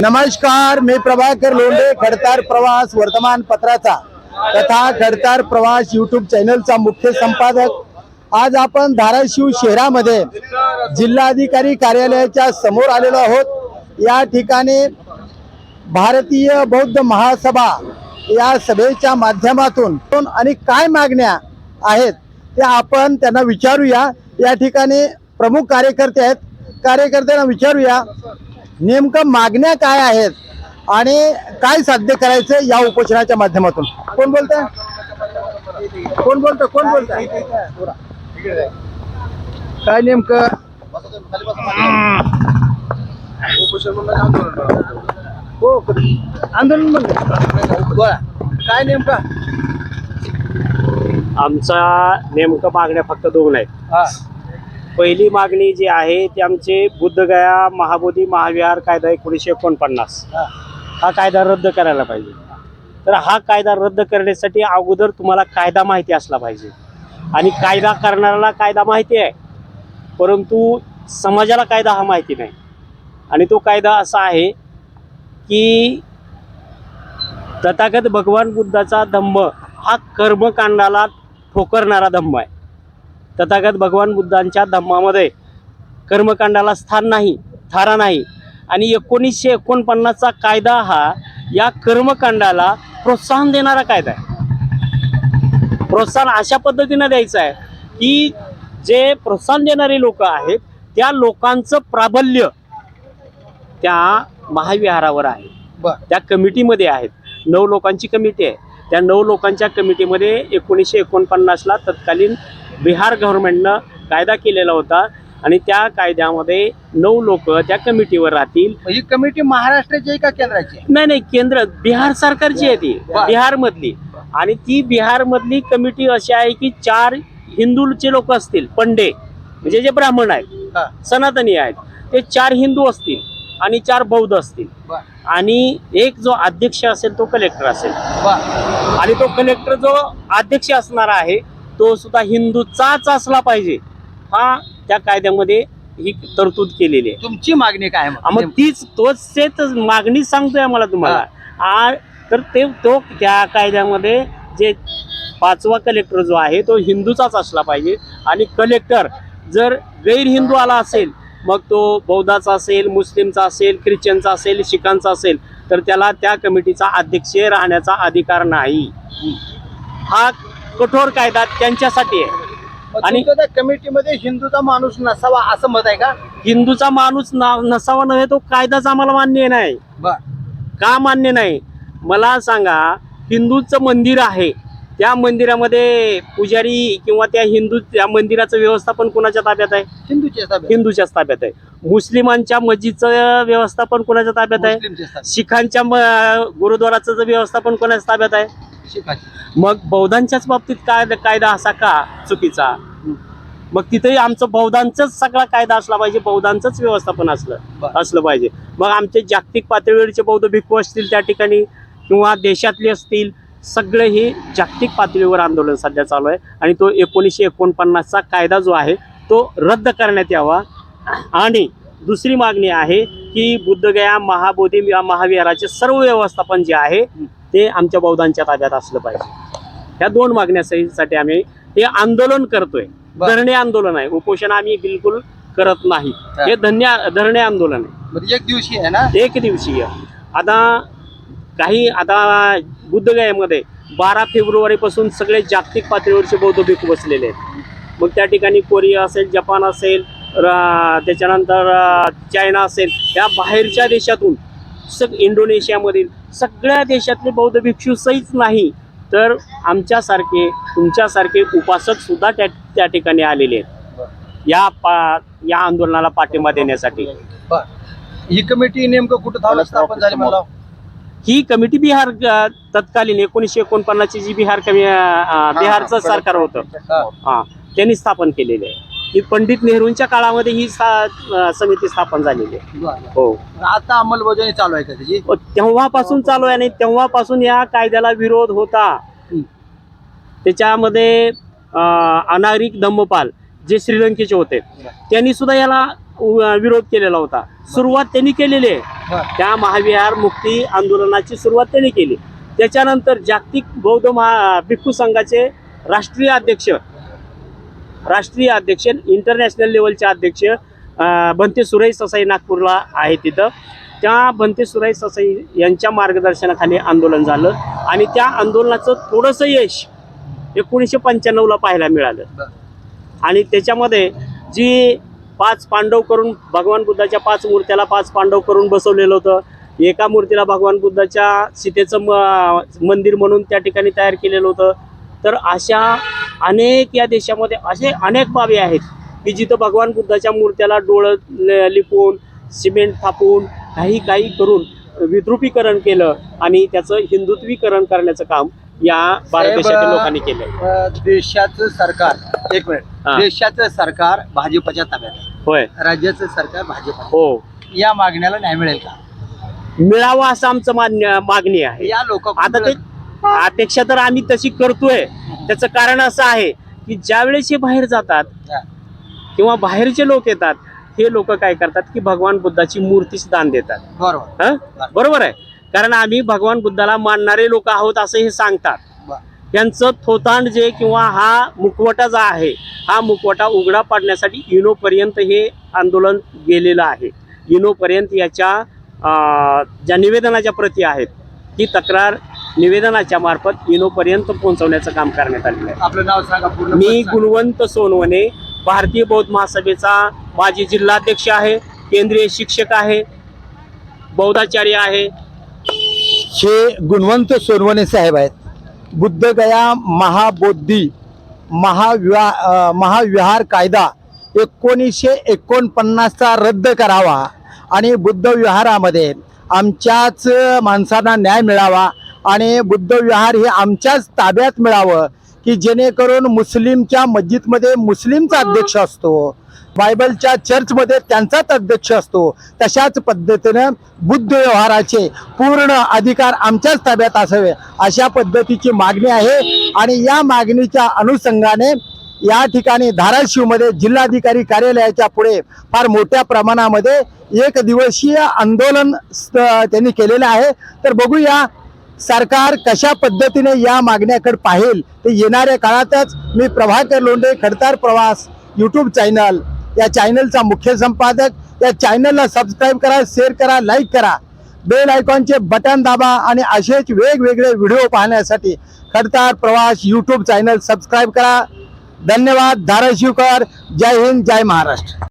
नमस्कार मी प्रभाकर लोंढे खडतार प्रवास वर्तमानपत्राचा तथा खडतार प्रवास युट्यूब चॅनलचा मुख्य संपादक. आज आपण धाराशिव शहरामध्ये जिल्हाधिकारी कार्यालयाच्या समोर आलेलो आहोत. या ठिकाणी भारतीय बौद्ध महासभा या सभेच्या माध्यमातून आणि काय मागण्या आहेत त्या आपण त्यांना विचारूया. या ठिकाणी प्रमुख कार्यकर्ते आहेत. कार्यकर्त्यांना विचारूया. नेमकं मागण्या काय आहेत आणि काय साध्य करायचं या उपोषणाच्या माध्यमातून? कोण बोलतंय? कोण बोलतं कोण बोलतंय? काय नेमकं? हो आंदोलन बोला काय नेमकं? आमचा नेमकं मागण्या फक्त दोन आहेत. पहिली मागणी जी आहे ती आमचे बुद्धगया महाबोधी महाविहार कायदा एकोणीसशे एकोणपन्नास. हा. हा कायदा रद्द करायला पाहिजे. तर हा कायदा रद्द करण्यासाठी अगोदर तुम्हाला कायदा माहिती असला पाहिजे. आणि कायदा करणाऱ्याला कायदा माहिती आहे. परंतु समाजाला कायदा हा माहिती नाही. आणि तो कायदा असा आहे की तथागत भगवान बुद्धाचा धम्म हा कर्मकांडाला ठोकरणारा धम्म आहे. तथागत भगवान बुद्धांच्या धम्मामध्ये कर्मकांडाला स्थान नाही थारा नाही. आणि एकोणीसशे एकोणपन्नासचा कायदा हा या कर्मकांडाला प्रोत्साहन देणारा कायदा आहे. प्रोत्साहन अशा पद्धतीनं द्यायचं आहे की जे प्रोत्साहन देणारे लोक आहेत त्या लोकांचं प्राबल्य त्या महाविहारावर आहे. त्या कमिटीमध्ये आहेत. नऊ लोकांची कमिटी आहे. त्या नऊ लोकांच्या कमिटीमध्ये एकोणीसशे एकोणपन्नासला तत्कालीन बिहार गव्हर्नमेंटनं कायदा केलेला होता आणि त्या कायद्यामध्ये नऊ लोक त्या कमिटीवर राहतील. ही कमिटी महाराष्ट्राची आहे का केंद्राची? नाही नाही केंद्र बिहार सरकारची आहे ती. बर. बिहार मधली आणि ती बिहार मधली कमिटी अशी आहे की चार हिंदूचे लोक असतील पंडे. म्हणजे जे ब्राह्मण आहेत हा. सनातनी आहेत ते चार हिंदू असतील आणि चार बौद्ध असतील. बर. आणि एक जो अध्यक्ष असेल तो कलेक्टर असेल. बर. आणि तो कलेक्टर जो अध्यक्ष असणार आहे तो सुद्धा हिंदूचाच असला पाहिजे. हा त्या कायद्यामध्ये ही तरतूद केलेली आहे. तुमची मागणी काय मग? तीच तोच तेच मागणी सांगतोय आम्हाला तुम्हाला. आ- तर ते तो त्या कायद्यामध्ये जे पाचवा कलेक्टर जो आहे तो हिंदूचाच असला पाहिजे. आणि कलेक्टर जर गैर हिंदू आला असेल मग तो बौद्धाचा असेल मुस्लिमचा असेल ख्रिश्चनचा असेल शिखांचा असेल तर त्याला त्या कमिटीचा अध्यक्ष राहण्याचा अधिकार नाही. हा कठोर कायदा त्यांच्यासाठी आहे. आणि- कमिटीमध्ये हिंदूचा माणूस नसावा असं मत आहे का? हिंदूचा माणूस ना- नसावा नव्हे तो कायदाच आम्हाला मान्य नाही. बर. का मान्य नाही? मला सांगा हिंदूचं मंदिर आहे. त्या मंदिरामध्ये पुजारी किंवा त्या हिंदू त्या मंदिराचं व्यवस्थापन कोणाच्या ताब्यात आहे? हिंदूचे ताब्यात. हिंदूच्याच ताब्यात आहे. मुस्लिमांच्या मस्जिदचं व्यवस्थापन कोणाच्या ताब्यात आहे? मुस्लिमचे. शिखांच्या म- गुरुद्वाराचं जे व्यवस्थापन कोणाच्या ताब्यात आहे. मग बौद्धांच्याच बाबतीत काय कायदा असा का चुकीचा? मग तिथेही आमचं बौद्धांचंच सगळा कायदा असला पाहिजे बौद्धांचंच व्यवस्थापन असलं. असलं पाहिजे. मग आमचे जागतिक पातळीवरचे बौद्ध भिक्खू असतील त्या ठिकाणी किंवा देशातले असतील सगळे हे जागतिक पातळीवर आंदोलन सध्या चालू आहे आणि तो एकोणीसशे एकोणपन्नासचा कायदा जो आहे तो रद्द करण्यात यावा. आणि दुसरी मागणी आहे की बुद्धगया महाबोधी महाविहाराचे सर्व व्यवस्थापन जे आहे ते आमच्या बौद्धांच्या ताब्यात असलं पाहिजे. ह्या दोन मागण्यासाठी आम्ही हे आंदोलन करतोय. धरणे आंदोलन आहे. उपोषण आम्ही बिलकुल करत नाही. हे. धन्य धरणे आंदोलन आहे. म्हणजे एक दिवशी आहे ना? एक दिवसीय आता काही आता बुद्धगयामध्ये बारा फेब्रुवारीपासून सगळे जागतिक पातळीवरचे बौद्ध भिक्खू बसलेले आहेत. मग त्या ठिकाणी कोरिया असेल जपान असेल त्याच्यानंतर चायना असेल या बाहेरच्या देशातून सग इंडोनेशियामधील सगळ्या देशातले बौद्ध भिक्षू सहीच नाही तर आमच्यासारखे तुमच्यासारखे उपासक सुद्धा त्या त्या ठिकाणी आलेले आहेत. या पा या आंदोलनाला पाठिंबा देण्यासाठी. ही कमिटी नेमकं कुठं थांबलं स्थापन झाली मला ही कमिटी बिहार तत्कालीन एकोणीसशे एकोणपन्नासची जी बिहार कमी बिहारचं सरकार होतं हा त्यांनी स्थापन केलेली आहे. ही पंडित नेहरूंच्या काळामध्ये ही सा- समिती स्थापन झालेली आहे. हो. आता अंमलबजावणी चालू आहे का त्याची? व तेव्हापासून चालू आहे आणि तेव्हापासून या कायद्याला विरोध होता. हं. त्याच्यामध्ये अ, अनागरिक धम्मपाल जे श्रीलंकेचे होते त्यांनी सुद्धा याला उ- विरोध केलेला होता. सुरुवात त्यांनी केलेली आहे. त्या महाविहार मुक्ती आंदोलनाची सुरुवात त्यांनी केली. त्याच्यानंतर जागतिक बौद्ध महा भिक्खू संघाचे राष्ट्रीय अध्यक्ष राष्ट्रीय अध्यक्ष इंटरनॅशनल लेवलचे अध्यक्ष अं, भंते सुरई ससाई नागपूरला आहे तिथं. त्या भंते सुराई ससाई यांच्या मार्गदर्शनाखाली आंदोलन झालं आणि त्या आंदोलनाचं थोडंसं यश एकोणीसशे पंच्याण्णवला पाहायला मिळालं. आणि त्याच्यामध्ये जी पाच पांडव करून भगवान बुद्धाच्या पाच मूर्त्याला पाच पांडव करून बसवलेलं होतं एका मूर्तीला भगवान बुद्धाच्या सीतेचं म मंदिर म्हणून त्या ठिकाणी तयार केलेलं होतं तर अशा अनेक या देशामध्ये असे अनेक बाबी आहेत की जिथं भगवान बुद्धाच्या मूर्त्याला डोळं ल- लिपवून सिमेंट थापून काही काही करून विद्रुपीकरण केलं आणि त्याचं हिंदुत्वीकरण करण्याचं काम या भारत देशातील लोकांनी केलंय अ, देशाचं सरकार एक मिनिट. देशाचं सरकार भाजपच्या ताब्यात. होय. राज्याचं सरकार भाजप हो. या मागण्याला न्याय मिळेल का? मिळावं असं आमचं मान्य मागणी आहे. या लोक आता ते अपेक्षा तर आम्ही तशी करतोय त्याचं कारण असं आहे की ज्या वेळेस हे बाहेर जातात. किंवा बाहेरचे लोक येतात हे लोक काय करतात की भगवान बुद्धाची मूर्तीच दान देतात बरोबर हं? बरोबर आहे कारण आम्ही भगवान बुद्धाला मानणारे लोक आहोत असं हे सांगतात. त्यांचं थोतांड जे किंवा हा मुखवटा जो आहे हा मुखवटा उघडा पाडण्यासाठी इनोपर्यंत हे आंदोलन गेलेलं आहे इनोपर्यंत याच्या ज्या निवेदनाच्या प्रती आहेत ही तक्रार निवेदनाच्या मार्फत इनोपर्यंत पोहोचवण्याचं काम करण्यात आलेलं आहे. आपलं नाव सांगा पूर्ण मी. गुणवंत सोनवणे भारतीय बौद्ध महासभेचा माजी जिल्हाध्यक्ष आहे केंद्रीय शिक्षक आहे बौद्धाचार्य आहे. हे गुणवंत सोनवणे साहेब आहेत. बुद्धगया महाबोधी महाविहा अ, महाविहार कायदा एकोणीसशे एकोणपन्नासचा रद्द करावा आणि बुद्ध विहारामध्ये आमच्याच माणसांना न्याय मिळावा आणि बुद्ध विहार हे आमच्याच ताब्यात मिळावं की जेणेकरून मुस्लिमच्या मस्जिदमध्ये मुस्लिमचा अध्यक्ष असतो. बायबलच्या चर्चमध्ये त्यांचाच अध्यक्ष असतो. तशाच पद्धतीनं बुद्ध व्यवहाराचे पूर्ण अधिकार आमच्याच ताब्यात असावे अशा पद्धतीची मागणी आहे. आणि या मागणीच्या अनुषंगाने या ठिकाणी धाराशिवमध्ये जिल्हाधिकारी कार्यालयाच्या पुढे फार मोठ्या प्रमाणामध्ये एक दिवसीय आंदोलन त्यांनी केलेलं आहे. तर बघूया सरकार कशा पद्धतीने या मागण्याकडे पाहिल ते येणाऱ्या काळातच मी प्रभाकर लोंढे खडतार प्रवास यूट्यूब चॅनल या चॅनलचा मुख्य संपादक या चॅनलला सबस्क्राईब करा शेअर करा लाईक करा. बेल आयकॉनचे बटन दाबा आणि असेच वेगवेगळे व्हिडिओ पाहण्यासाठी खडतार प्रवास यूट्यूब चॅनल सबस्क्राईब करा. धन्यवाद धाराशिवकर. जय हिंद जय महाराष्ट्र.